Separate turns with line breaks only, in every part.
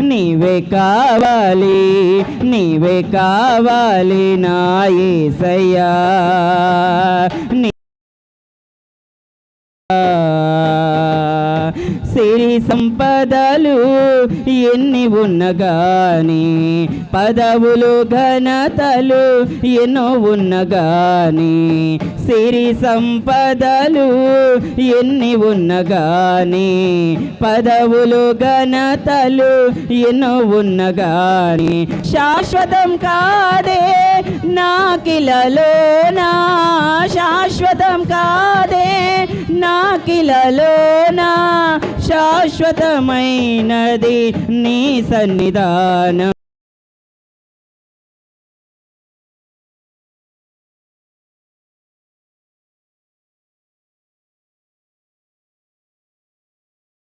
నీవే కావాలి నీవే కావాలి నా ఏసయ్యా. ఎన్ని ఉన్నగాని పదవులు ఘనతలు ఎన్నో ఉన్నగాని సిరి సంపదలు ఎన్ని ఉన్నగాని పదవులు ఘనతలు ఎన్నో ఉన్నగాని శాశ్వతం కాదే నాకిలలోనా శాశ్వతం కాదే నాకిలలోనా శాశ్వతమైనది నీ సన్నిధానం.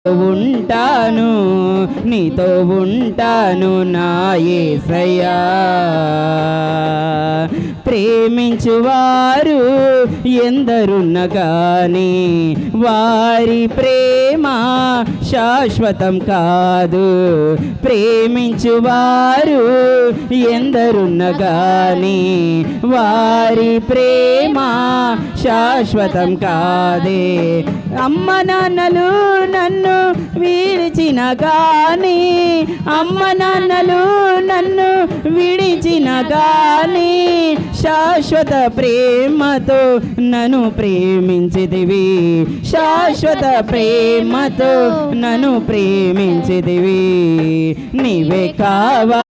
ఉంటాను నీతో ఉంటాను నా ప్రేమించువారు ఎందరున్న గాని వారి ప్రేమ శాశ్వతం కాదు. ప్రేమించువారు ఎందరున్న గాని వారి ప్రేమ శాశ్వతం కాదే. అమ్మ నాన్నలు నన్ను విడిచిన కానీ అమ్మ నాన్నలు నన్ను విడిచిన కానీ శాశ్వత ప్రేమతో నన్ను ప్రేమించిదివి శాశ్వత ప్రేమతో నన్ను ప్రేమించిదివి నీవే కావా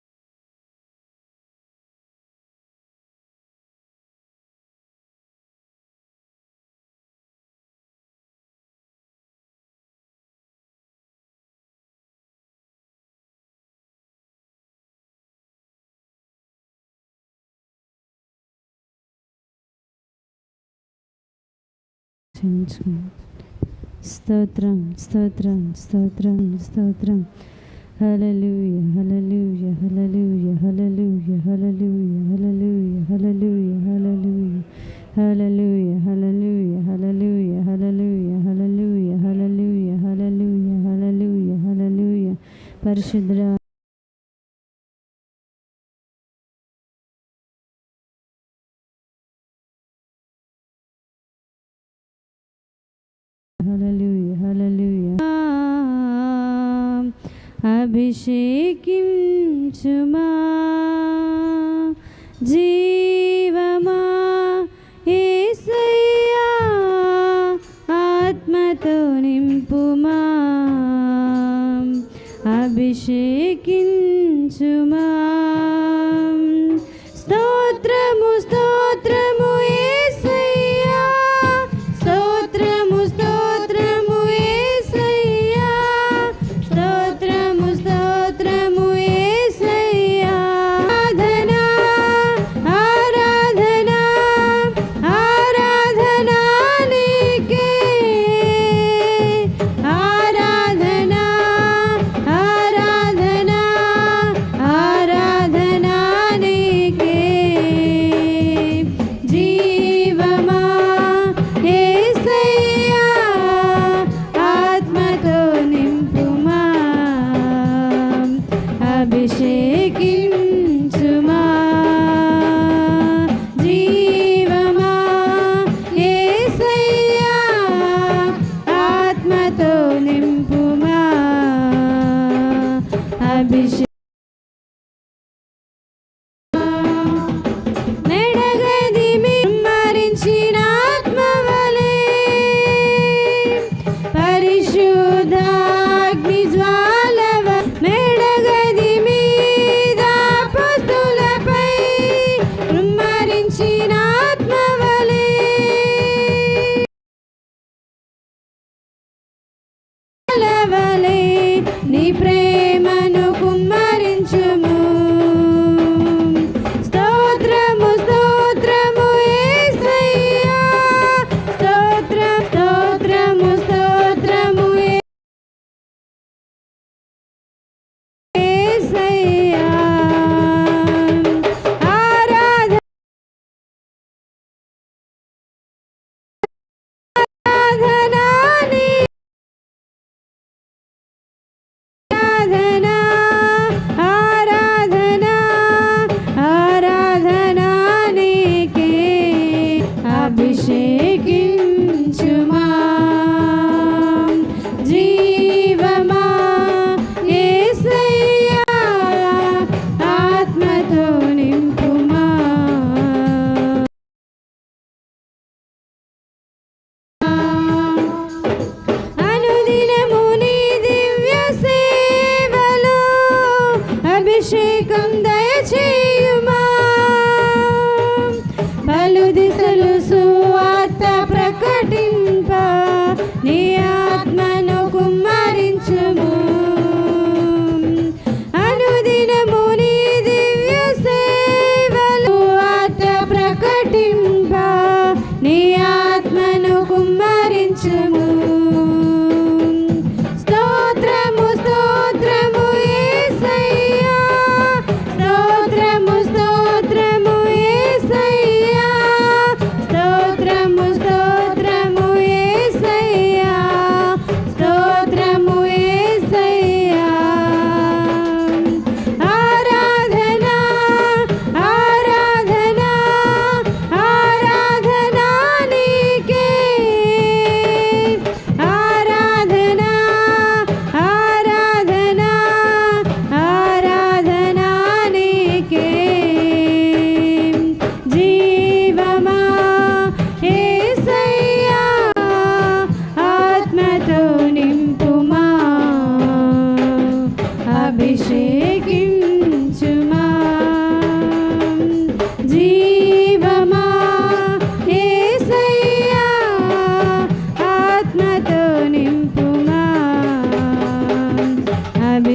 స్తోత్రం స్తోత్రం స్తోత్రం స్తోత్రం హలలుయ హలలుయ హలలుయ హలలుయ హలలుయ హలలుయ హలలుయ హలలుయ హలలుయ హలలుయ హలలుయ హలలుయ హలలుయ హలలుయ హలలుయ హలలుయ హలలుయ పరిశుద్ధ
अभिषेकिं च मा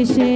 Teixeira.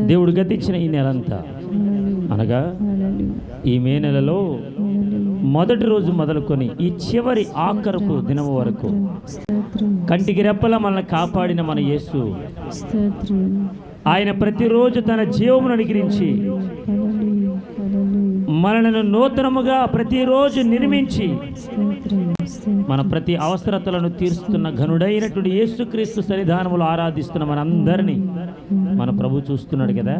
దేవుడు గతించిన ఈ నెలంతా అనగా ఈ మే నెలలో మొదటి రోజు మొదలుకొని ఈ చివరి ఆఖరపు దినం వరకు కంటికి రెప్పల మనల్ని కాపాడిన మన యేసు. ఆయన ప్రతిరోజు తన జీవమును అనుగ్రహించి మనలను నూతనముగా ప్రతిరోజు నిర్మించి మన ప్రతి అవసరతలను తీరుస్తున్న ఘనుడైనటువంటి యేసుక్రీస్తు సన్నిధానములు ఆరాధిస్తున్న మనందరినీ మన ప్రభు చూస్తున్నాడు కదా.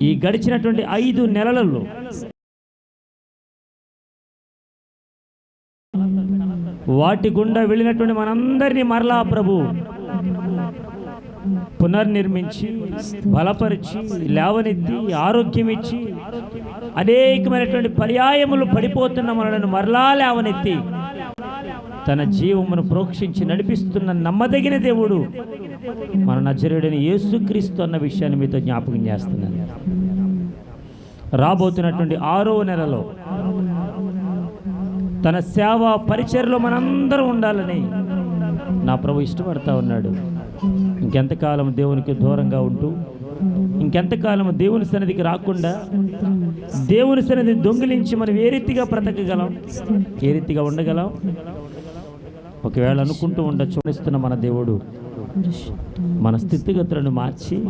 ఈ గడిచినటువంటి ఐదు నెలలలో వాటి గుండా వెళ్ళినటువంటి మనందరినీ మరలా ప్రభు పునర్నిర్మించి బలపరిచి లేవనెత్తి ఆరోగ్యం ఇచ్చి అనేకమైనటువంటి పర్యాయములు పడిపోతున్న మనలను మరలా లేవనెత్తి తన జీవమును ప్రోక్షించి నడిపిస్తున్న నమ్మదగిన దేవుడు మన నజరుడని యేసుక్రీస్తు అన్న విషయాన్ని మీతో జ్ఞాపకం చేస్తున్నాను. రాబోతున్నటువంటి ఆరో నెలలో తన సేవా పరిచయలో మనందరం ఉండాలని నా ప్రభు ఇష్టపడతా ఉన్నాడు. ఇంకెంతకాలం దేవునికి దూరంగా ఉంటూ ఇంకెంతకాలం దేవుని సన్నిధికి రాకుండా దేవుని సన్నిధి దొంగిలించి మనం ఏ రీతిగా బ్రతకగలం ఏ రీతిగా ఉండగలం? ఒకవేళ అనుకుంటూ ఉండ చూపిస్తున్న మన దేవుడు మన స్థితిగతులను మార్చి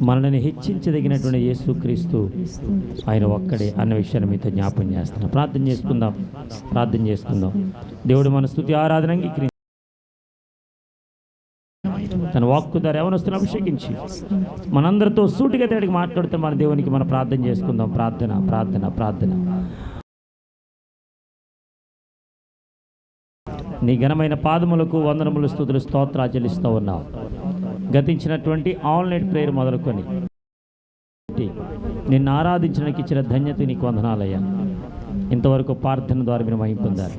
మనల్ని హెచ్చించదగినటువంటి యేసుక్రీస్తు ఆయన ఒక్కడే అన్న విషయాన్ని మీతో జ్ఞాపం చేస్తున్నాం. ప్రార్థన చేసుకుందాం. ప్రార్థన చేసుకుందాం. దేవుడు మన స్థుతి ఆరాధన తన వాక్కు ద్వారా ఎవరొస్తున్న అభిషేకించి మనందరితో సూటిగా తేడికి మాట్లాడుతూ మన దేవునికి మనం ప్రార్థన చేసుకుందాం. ప్రార్థన ప్రార్థన ప్రార్థన. నీ ఘనమైన పాదములకు వందనములు స్థుతులు స్తోత్ర చెల్లిస్తూ ఉన్నావు గతించినటువంటి ఆన్లైన్ ప్రేయర్ మొదలుకొని నిన్ను ఆరాధించడానికి ఇచ్చిన ధన్యత నీకు వందనాలయ్యా. ఇంతవరకు ప్రార్థన ద్వారా మీరు మహిం పొందారు.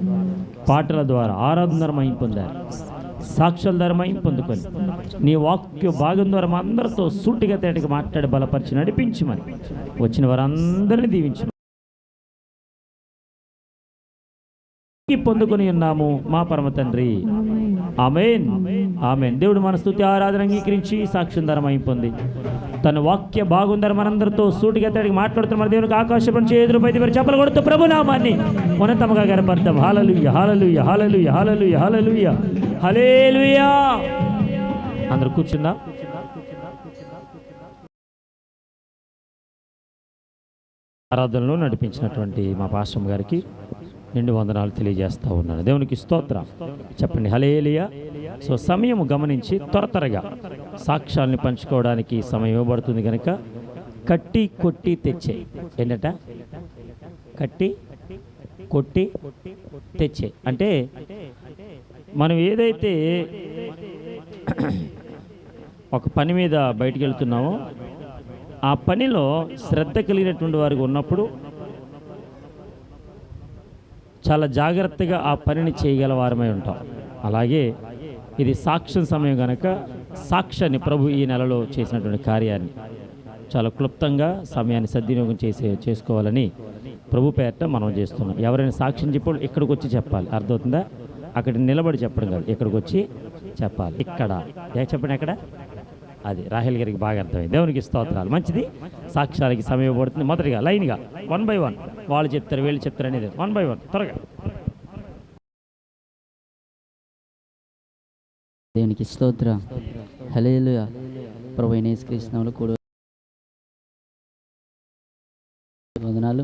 పాటల ద్వారా ఆరాధన ద్వారా మహిం పొందారు. సాక్షుల ద్వారా పొందుకొని నీ వాక్య భాగం ద్వారా అందరితో సూటిగా తేటగా మాట్లాడి బలపరిచి నడిపించమని వచ్చిన వారందరినీ దీవించమని. పొందుకుని ఉన్నాము మా పరమ తండ్రి. ఆమెన్. ఆమెన్. దేవుడు మన స్థుతి ఆరాధన అంగీకరించి సాక్ష్యం ధర తన వాక్య బాగుందని మనందరితో సూటిగా తడికి మాట్లాడుతున్న మన దేవునికి ఆకాశం చేతులు పైది మరి చెప్పలు కొడుతూ ప్రభునామాన్ని ఉన్నతముగా గనపడతాం. Hallelujah hallelujah hallelujah hallelujah hallelujah hallelujah అందరు కూర్చుందా. ఆరాధనలో నడిపించినటువంటి మా పాశ్రం గారికి నిండు వందనాలు తెలియజేస్తూ ఉన్నాను. దేవునికి స్తోత్రం. చెప్పండి హలేలియా సో సమయం గమనించి త్వర త్వరగా సాక్ష్యాల్ని పంచుకోవడానికి సమయం ఇవ్వబడుతుంది కనుక కట్టి కొట్టి తెచ్చే. ఏంటట? కట్టి కొట్టి తెచ్చే. అంటే మనం ఏదైతే ఒక పని మీద బయటికి వెళ్తున్నామో ఆ పనిలో శ్రద్ధ కలిగినటువంటి వారికి ఉన్నప్పుడు చాలా జాగ్రత్తగా ఆ పనిని చేయగల వారమై ఉంటాం. అలాగే ఇది సాక్ష్యం సమయం కనుక సాక్ష్యాన్ని ప్రభు ఈ నెలలో చేసినటువంటి కార్యాన్ని చాలా క్లుప్తంగా సమయాన్ని సద్వినియోగం చేసే చేసుకోవాలని ప్రభు పేరట మనం చేస్తున్నాం. ఎవరైనా సాక్ష్యం చెప్పాడు ఇక్కడికి వచ్చి చెప్పాలి. అర్థమవుతుందా? అక్కడ నిలబడి చెప్పడం కాదు ఇక్కడికి వచ్చి చెప్పాలి. ఇక్కడ. ఏ చెప్పండి ఎక్కడ అది రాహెల్ గారికి బాగా అర్థమైంది. దేవునికి స్తోత్రాలు. మంచిది? సాక్ష్యాలకి సమయం పడుతుంది. మొదటిగా లైన్గా. One by one. వాళ్ళు చెప్తారు వీళ్ళు చెప్తారు అనేది. One by one. త్వరగా.
దేవునికి స్తోత్ర. హలేలు ప్రభు యేసుక్రీస్తునామములో కూడి. వందనాలు.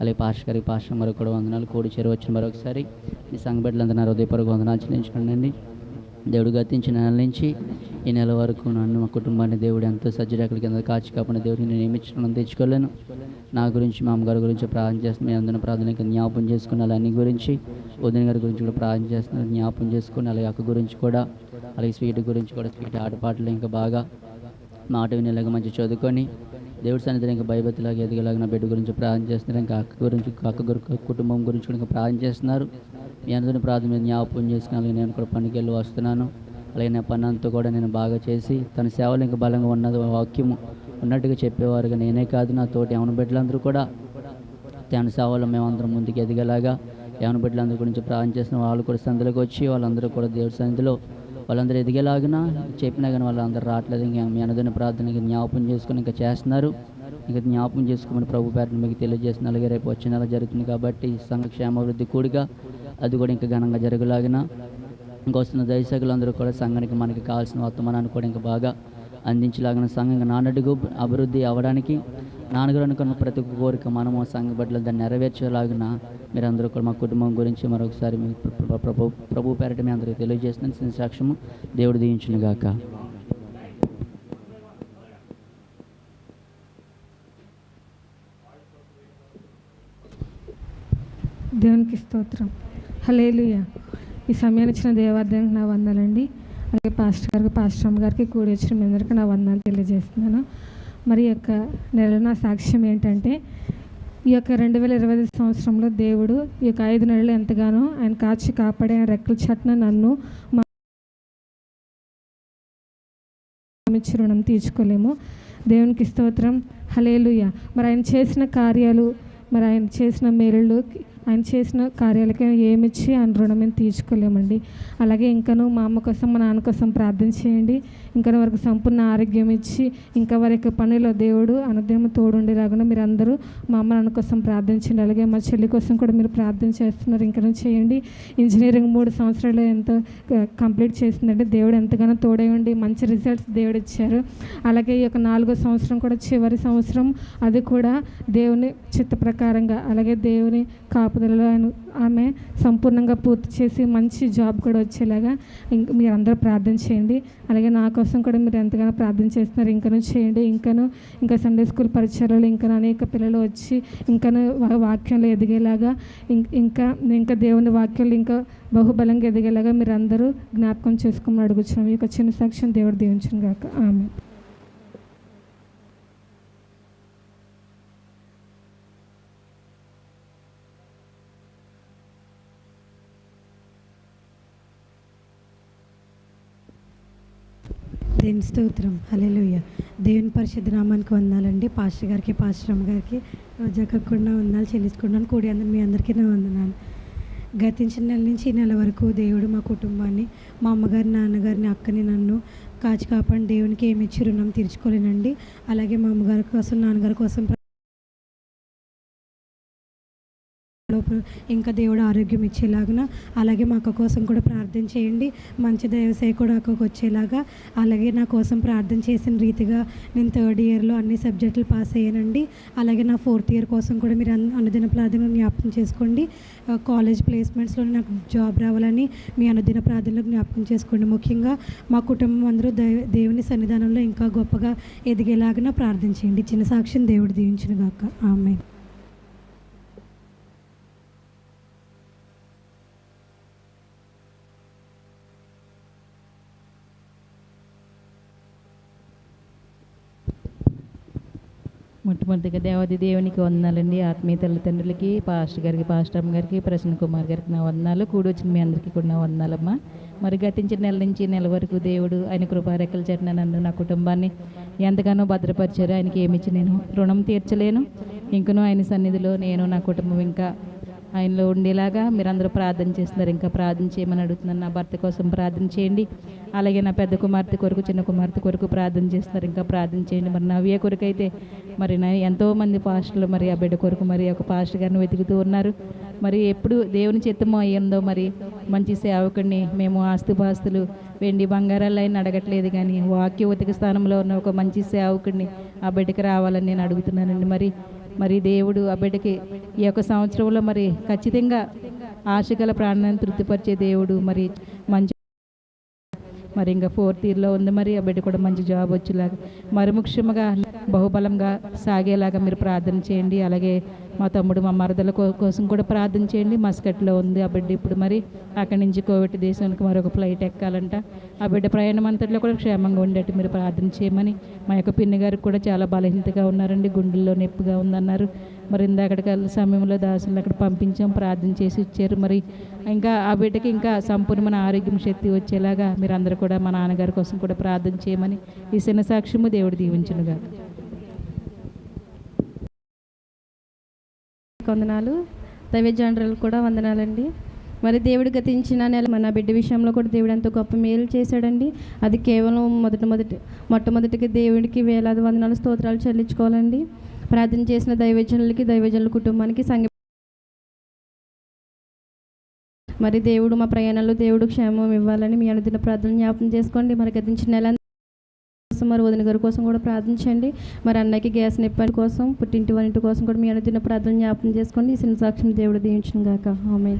అలాగే పాష గారి పాష మరొక కూడా వందనాలు. కోడి చేరు వచ్చిన మరొకసారి మీ సంఘ బిడ్డలందరూ హృదయపూర్వక వందనాలు చెల్లించుకోండి దేవుడు గతించిన నెల నుంచి ఈ నెల వరకు నన్ను మా కుటుంబాన్ని దేవుడు ఎంతో సజ్జరేఖల కింద కాచి కాపాడిన దేవుడిని నేను నియమించడం తెచ్చుకోలేను. నా గురించి మా అమ్మగారి గురించి ప్రార్థన చేస్తున్నాను మీ అందరిని ప్రార్థన జ్ఞాపం చేసుకున్నాను అన్ని గురించి వదిన గారి గురించి కూడా ప్రార్థన చేస్తున్నారు. జ్ఞాపం చేసుకుని అలాగే అక్క గురించి కూడా అలాగే స్వీట్ గురించి కూడా స్వీట్ ఆటపాటలు ఇంకా బాగా మాట వినేలాగా మంచి చదువుకొని దేవుడి సన్నిధిలో ఇంకా భయభక్తిలాగా ఎదిగేలాగా నా బిడ్డ గురించి ప్రార్థన చేస్తున్నారు. ఇంకా అక్క గురించి అక్క గురి కుటుంబం గురించి కూడా ఇంకా ప్రార్థన చేస్తున్నారు. మీ అందరిని ప్రార్థన మీద జ్ఞాపకం చేసుకుని నేను కూడా పనికి వెళ్ళి వస్తున్నాను. అలాగే నా పని అంతా కూడా నేను బాగా చేసి తన సేవలు ఇంకా బలంగా ఉన్నది వాక్యము ఉన్నట్టుగా చెప్పేవారుగా నేనే కాదు నా తోటి యవన బిడ్డలందరూ కూడా. తన సేవలు మేమందరం ముందుకు ఎదిగేలాగా యవన బిడ్డలందరి గురించి ప్రార్థన చేసిన వాళ్ళు కూడా సందులోకి వచ్చి వాళ్ళందరూ కూడా దేవుడి సన్నిధిలో వాళ్ళందరూ ఎదిగేలాగిన చెప్పినా కానీ వాళ్ళందరూ రావట్లేదు. ఇంకా మీ అనుదిన ప్రార్థనకి జ్ఞాపకం చేసుకుని ఇంకా చేస్తున్నారు. ఇంకా జ్ఞాపకం చేసుకోమని ప్రభు పేరుని మీకు తెలియజేసిన అలాగే రేపు వచ్చే నెల జరుగుతుంది కాబట్టి సంఘ క్షేమాభివృద్ధి కూడిగా అది కూడా ఇంకా ఘనంగా జరగలాగిన. ఇంకా వస్తున్న దయసేకులందరూ కూడా సంఘానికి మనకి కావాల్సిన వర్తమానాన్ని కూడా ఇంకా బాగా అందించలాగిన సంఘంగా నానడుగు అభివృద్ధి అవ్వడానికి నాన్నగారు అనుకున్న ప్రతి ఒక్క కోరిక మనము సంఘ బట్టలు దాన్ని నెరవేర్చేలాగిన మీరందరూ కూడా మా కుటుంబం గురించి మరొకసారి మీ ప్రభు ప్రభు పేరట మీ అందరికీ తెలియజేస్తున్నాను. చిన్న సాక్ష్యము దేవుడు దీవించును గాక.
దేవునికి స్తోత్రం. హలేలుయ ఈ సమయాన్ని ఇచ్చిన దేవార్థానికి నా వందలండి. అలాగే పాస్టర్ గారికి పాస్టర్ గారికి కూడి వచ్చిన మీ అందరికీ నా వందనాలు తెలియజేస్తున్నాను. మరి యొక్క నెల నా సాక్ష్యం ఏంటంటే ఈ యొక్క రెండు వేల ఇరవై ఐదు సంవత్సరంలో దేవుడు ఈ యొక్క ఐదు నెలలు ఎంతగానో ఆయన కాచి కాపాడే ఆయన రెక్కల చట్న నన్ను ఇచ్చి రుణం తీర్చుకోలేము. దేవునికి స్తోత్రం. హలేలుయ మరి ఆయన చేసిన కార్యాలు మరి ఆయన చేసిన మేలులు ఆయన చేసిన కార్యాలకి ఏమిచ్చి ఆయన రుణం తీర్చుకోలేమండి. అలాగే ఇంకను మా అమ్మ కోసం మా నాన్న కోసం ప్రార్థన చేయండి. ఇంకా వారికి సంపూర్ణ ఆరోగ్యం ఇచ్చి ఇంకా వారి యొక్క పనిలో దేవుడు అనుదినం తోడుండేలాగా మీరు అందరూ మా అమ్మ నాన్న కోసం ప్రార్థించండి. అలాగే మా చెల్లి కోసం కూడా మీరు ప్రార్థన చేస్తున్నారు. ఇంకా చేయండి. ఇంజనీరింగ్ మూడు సంవత్సరాలు ఎంతో కంప్లీట్ చేసిందంటే దేవుడు ఎంతగానో తోడై ఉండి మంచి రిజల్ట్స్ దేవుడు ఇచ్చారు. అలాగే ఈ యొక్క నాలుగో సంవత్సరం కూడా చివరి సంవత్సరం అది కూడా దేవుని చిత్త ప్రకారంగా అలాగే దేవుని కాపుదలలో ఆయన ఆమె సంపూర్ణంగా పూర్తి చేసి మంచి జాబ్ కూడా వచ్చేలాగా ఇంక మీరు అందరూ ప్రార్థన చేయండి. అలాగే నాకు కోసం కూడా మీరు ఎంతగానో ప్రార్థన చేస్తున్నారు. ఇంకనూ చేయండి. ఇంకనూ ఇంకా సండే స్కూల్ పరిచయాలు ఇంకా అనేక పిల్లలు వచ్చి ఇంకనూ వాక్యంలో ఎదిగేలాగా ఇంకా ఇంకా దేవుని వాక్యాలు ఇంకా బహుబలంగా ఎదిగేలాగా మీరు అందరూ జ్ఞాపకం చేసుకోమని అడుగుతున్నాం ఈ యొక్క చిన్న సాక్ష్యం దేవుడు దీవించిన గాక ఆమె
దేవుని స్తోత్రం. హల్లెలూయా. దేవుని పరిశుద్ధ నామానికి వందాలండి. పాస్టర్ గారికి పాశ్రమ గారికి రోజాకకుండా వందాలు చెల్లించుకున్నాను కూడి అందరు మీ అందరికీ నా వందనాలు. గతించిన నెల నుంచి ఈ నెల వరకు దేవుడు మా కుటుంబాన్ని మా అమ్మగారి నాన్నగారిని అక్కని నన్ను కాచి కాపాడి దేవునికి ఏమి ఇచ్చి రుణం తీర్చుకోలేనండి. అలాగే మా అమ్మగారి కోసం నాన్నగారి కోసం ఇంకా దేవుడు ఆరోగ్యం ఇచ్చేలాగా అలాగే మా అక్క కోసం కూడా ప్రార్థన చేయండి. మంచి దైవసేవ కూడా అక్కకు వచ్చేలాగా. అలాగే నా కోసం ప్రార్థన చేసిన రీతిగా నేను థర్డ్ ఇయర్లో అన్ని సబ్జెక్టులు పాస్ అయ్యానండి. అలాగే నా ఫోర్త్ ఇయర్ కోసం కూడా మీరు అన్- అనుదిన ప్రార్థనలు జ్ఞాపకం చేసుకోండి. కాలేజ్ ప్లేస్మెంట్స్లో నాకు జాబ్ రావాలని మీ అనుదిన ప్రార్థనలు జ్ఞాపకం చేసుకోండి. ముఖ్యంగా మా కుటుంబం అందరూ దేవుని సన్నిధానంలో ఇంకా గొప్పగా ఎదిగేలాగా ప్రార్థన చేయండి. చిన్న సాక్ష్యం దేవుడు దీవించిన గాక ఆమె
మొట్టమొదటిగా దేవాది దేవునికి వందనాలండి ఆత్మీయ తల్లిదండ్రులకి పాస్టర్ గారికి పాస్టర్ గారికి ప్రసన్న కుమార్ గారికి నా వందనాలు. కూడి వచ్చిన మీ అందరికీ కూడా నా వందనాలమ్మా. మరి గతించిన నెల నుంచి నెల వరకు దేవుడు ఆయన కృపారెక్కల చట్న నన్ను నా కుటుంబాన్ని ఎంతగానో భద్రపరిచారు. ఆయనకి ఏమిచ్చి నేను రుణం తీర్చలేను. ఇంకనూ ఆయన సన్నిధిలో నేను నా కుటుంబం ఇంకా ఆయనలో ఉండేలాగా మీరందరూ ప్రార్థన చేస్తున్నారు. ఇంకా ప్రార్థన చేయమని అడుగుతున్నాను. నా భర్త కోసం ప్రార్థన చేయండి. అలాగే నా పెద్ద కుమార్తె కొరకు చిన్న కుమార్తె కొరకు ప్రార్థన చేస్తున్నారు. ఇంకా ప్రార్థన చేయండి. మరి నవ్య కొరకు అయితే మరి నా ఎంతోమంది పాస్టర్లు మరి ఆ బిడ్డ కొరకు మరి ఒక పాస్టర్ గారిని వెతుకుతూ ఉన్నారు. మరి ఎప్పుడు దేవుని చిత్తమో అయ్యిందో మరి మంచి సేవకుడిని మేము ఆస్తుపాస్తులు వెండి బంగారాలు అయినా అడగట్లేదు కానీ వాక్య ఉతిక స్థానంలో ఉన్న ఒక మంచి సేవకుడిని ఆ బిడ్డకి రావాలని నేను అడుగుతున్నానండి. మరి మరి దేవుడు ఆ బిడ్డకి ఈ యొక్క సంవత్సరంలో మరి ఖచ్చితంగా ఆశగల ప్రాణాన్ని తృప్తిపరిచే దేవుడు. మరి మంచి మరి ఇంకా ఫోర్త్ ఇయర్లో ఉంది మరి ఆ బిడ్డ కూడా మంచి జాబ్ వచ్చేలాగా. మరి ముఖ్యంగా బహుబలంగా సాగేలాగా మీరు ప్రార్థన చేయండి. అలాగే మా తమ్ముడు మా మరదల కో- కోసం కూడా ప్రార్థన చేయండి. మస్కట్లో ఉంది ఆ బిడ్డ ఇప్పుడు మరి అక్కడి నుంచి కోవిడ్ దేశానికి మరొక ఫ్లైట్ ఎక్కాలంట. ఆ బిడ్డ ప్రయాణం అంతట్లో కూడా క్షేమంగా ఉండేట్టు మీరు ప్రార్థన చేయమని మా యొక్క పిన్ని గారికి కూడా చాలా బలహీనతగా ఉన్నారండి. గుండెల్లో నొప్పిగా ఉందన్నారు. మరి ఇందాకటికి సమయంలో దాసులు అక్కడ పంపించాం ప్రార్థన చేసి ఇచ్చారు. మరి ఇంకా ఆ బిడ్డకి ఇంకా సంపూర్ణమైన ఆరోగ్యం శక్తి వచ్చేలాగా మీరు అందరూ కూడా మా నాన్నగారి కోసం కూడా ప్రార్థన చేయమని ఈ చిన్న సాక్ష్యము దేవుడు దీవించునుగా
వందనాలు. దైవ జనరల్ కూడా వందనాలండి. మరి దేవుడు గతించిన నెల మన బిడ్డ విషయంలో కూడా దేవుడు ఎంతో గొప్ప మేలు చేశాడండి. అది కేవలం మొదటి మొదటి మొట్టమొదటికి దేవుడికి వేలాది వందనాలు స్తోత్రాలు చెల్లించుకోవాలండి. ప్రార్థన చేసిన దైవజనులకి దైవజనుల కుటుంబానికి సంఘ మరి దేవుడు మా ప్రయాణంలో దేవుడు క్షేమం ఇవ్వాలని మీ అనుదిన ప్రార్థన జ్ఞాపకం చేసుకోండి. మరి గతించిన నెల కోసం మరి వదిన గారి కోసం కూడా ప్రార్థించండి. మరి అన్నయ్యకి గ్యాస్ నిప్పటి కోసం పుట్టింటి వారింటి కోసం కూడా మీ అనుదిన ప్రార్థన జ్ఞాపకం చేసుకోండి. ఈ సాక్షిని సాక్ష్యం దేవుడు దీవించిన గాక. ఆమె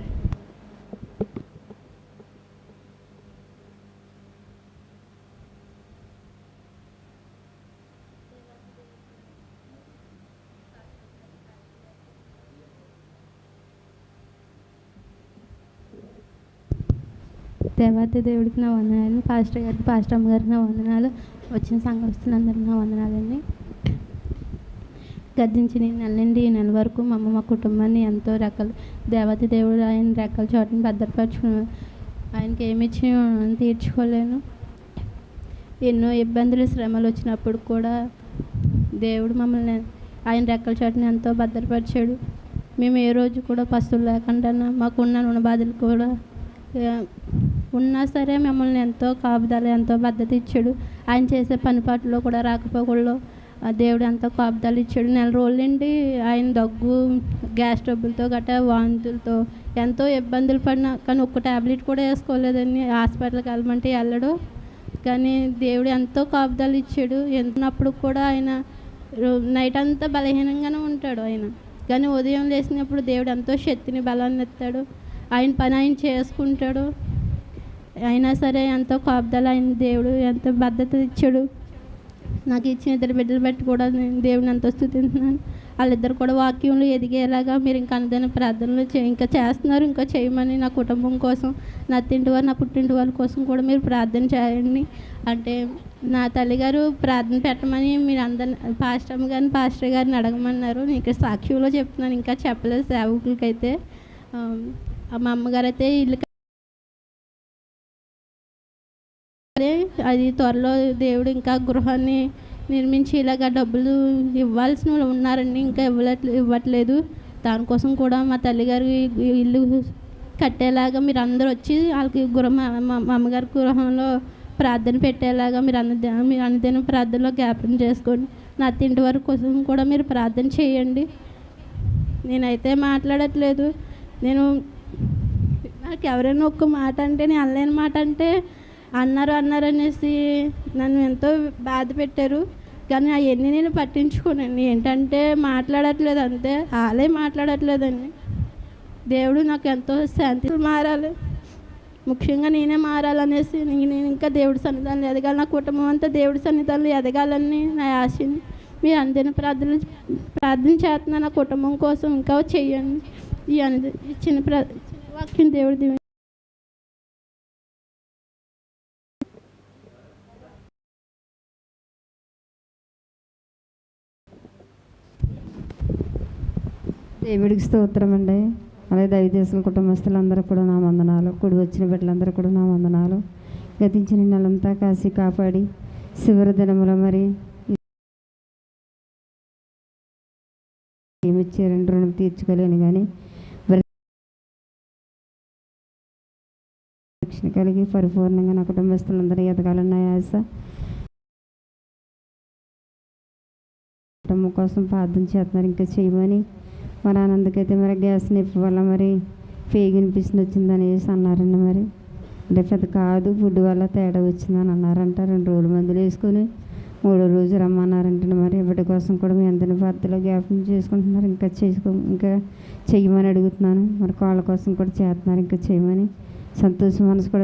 దేవాతి దేవుడికి నా వందనాలు పాస్టర్ గారికి పాస్టర్ అమ్మగారికి నా వందనాలు వచ్చిన సంఘస్థులందరికీ నా వందనాలండి. గద్దించిన ఈ నెల నుండి ఈ నెల వరకు మా అమ్మ మా కుటుంబాన్ని ఎంతో రెక్కలు దేవతి దేవుడు ఆయన రెక్కల చోటని భద్రపరచుకున్నాను ఆయనకి ఏమి ఇచ్చి తీర్చుకోలేను. ఎన్నో ఇబ్బందులు శ్రమలు వచ్చినప్పుడు కూడా దేవుడు మమ్మల్ని ఆయన రెక్కల చోటని ఎంతో భద్రపరిచాడు. మేము ఏ రోజు కూడా పస్తులు లేకుండా మాకున్న రుణ బాధలు కూడా ఉన్నా సరే మిమ్మల్ని ఎంతో కాపుదల ఎంతో భద్రత ఇచ్చాడు. ఆయన చేసే పని పాటలో కూడా రాకపోకల్లో ఆ దేవుడు ఎంతో కాపుదలు ఇచ్చాడు. నెల రోజులు నుండి ఆయన దగ్గు గ్యాస్ ట్రబుల్తో గట్రా వాంతులతో ఎంతో ఇబ్బందులు పడినా కానీ ఒక్క ట్యాబ్లెట్ కూడా వేసుకోలేదని హాస్పిటల్కి వెళ్ళమంటే వెళ్ళడు. కానీ దేవుడు ఎంతో కాపుదలు ఇచ్చాడు. ఎంతనప్పుడు కూడా ఆయన నైట్ అంతా బలహీనంగానే ఉంటాడు ఆయన. కానీ ఉదయం లేచినప్పుడు దేవుడు ఎంతో శక్తిని బలాన్ని ఇస్తాడు. ఆయన పని ఆయన చేసుకుంటాడు. అయినా సరే ఎంతో కాపుదల ఆయన దేవుడు ఎంతో భద్రత ఇచ్చాడు. నాకు ఇచ్చిన ఇద్దరు బిడ్డలు బట్టి కూడా నేను దేవుని ఎంతో స్థుతిస్తున్నాను వాళ్ళిద్దరు కూడా వాక్యంలో ఎదిగేలాగా మీరు ఇంకా అందరిని ప్రార్థనలు చే ఇంకా చేస్తున్నారు ఇంకా చేయమని నా కుటుంబం కోసం నా తింటి వారు నా పుట్టింటి వాళ్ళ కోసం కూడా మీరు ప్రార్థన చేయండి. అంటే నా తల్లిగారు ప్రార్థన పెట్టమని మీరు అందరిని పాస్టర్ అమ్మ గారిని పాస్టర్ గారిని అడగమన్నారు. నేను ఇక్కడ సాక్షిలో చెప్తున్నాను ఇంకా చెప్పలేదు సేవకులకైతే. మా అమ్మగారు అయితే ఇల్లు అది త్వరలో దేవుడు ఇంకా గృహాన్ని నిర్మించి ఇలాగ డబ్బులు ఇవ్వాల్సిన వాళ్ళు ఉన్నారండి ఇంకా ఇవ్వట్లే ఇవ్వట్లేదు. దానికోసం కూడా మా తల్లిగారు ఇల్లు కట్టేలాగా మీరు అందరు వచ్చి వాళ్ళకి గృహ మా అమ్మగారి గృహంలో ప్రార్థన పెట్టేలాగా మీరు అన్న మీరు అన్నదిన ప్రార్థనలో జ్ఞాపకం చేసుకోండి. నా తింటి వారి కోసం కూడా మీరు ప్రార్థన చేయండి. నేనైతే మాట్లాడట్లేదు. నేను నాకు ఎవరైనా ఒక్క మాట అంటే నేను అనలేని మాట అంటే అన్నారు అన్నారు అనేసి నన్ను ఎంతో బాధ పెట్టారు. కానీ అవన్నీ నేను పట్టించుకోనండి. ఏంటంటే మాట్లాడట్లేదు అంతే. వాళ్ళే మాట్లాడట్లేదండి. దేవుడు నాకు ఎంతో శాంతి మారాలి. ముఖ్యంగా నేనే మారాలనేసి నేను నేను ఇంకా దేవుడి సన్నిధానం ఎదగాలి. నా కుటుంబం అంతా దేవుడి సన్నిధానంలో ఎదగాలని నా ఆశని మీరు అందరిని ప్రార్థన ప్రార్థన చేస్తున్నా నా కుటుంబం కోసం ఇంకా చెయ్యండి. ఈ అంది ఈ చిన్న ప్ర వాక్యం దేవుడి
దేవుడికి స్తోత్రం అండి. అలాగే దైవదేశం కుటుంబస్తులందరూ కూడా నా వందనాలు. కుడి వచ్చిన బిడ్డలందరూ కూడా నా వందనాలు. గతించిన నెలంతా కాసి కాపాడి శివరి దినములో మరి ఏమిచ్చారండి రుణం తీర్చుకోలేను కానీ రక్షణ కలిగి పరిపూర్ణంగా నా కుటుంబస్తులందరూ ఎదగాలన్న ఆశ. కుటుంబం కోసం ప్రార్థన చేస్తున్నారు. ఇంకా చేయమని మరి ఆనందకైతే మరి గ్యాస్ నొప్పి వల్ల మరి పేగి వినిపిస్తుంది వచ్చిందని వేసి అన్నారండి మరి. అంటే పెద్ద కాదు ఫుడ్ వల్ల తేడా వచ్చిందని అన్నారంట. రెండు రోజులు మందులు వేసుకొని మూడో రోజు రమ్మన్నారంటే మరి. ఇప్పటి కోసం కూడా మీ అందరిని భర్తలో జ్ఞాపకం చేసుకుంటున్నారు. ఇంకా చేసుకో ఇంకా చెయ్యమని అడుగుతున్నాను. మరి కాళ్ళ కోసం కూడా చేస్తున్నారు. ఇంకా చేయమని సంతోషం మనసు కూడా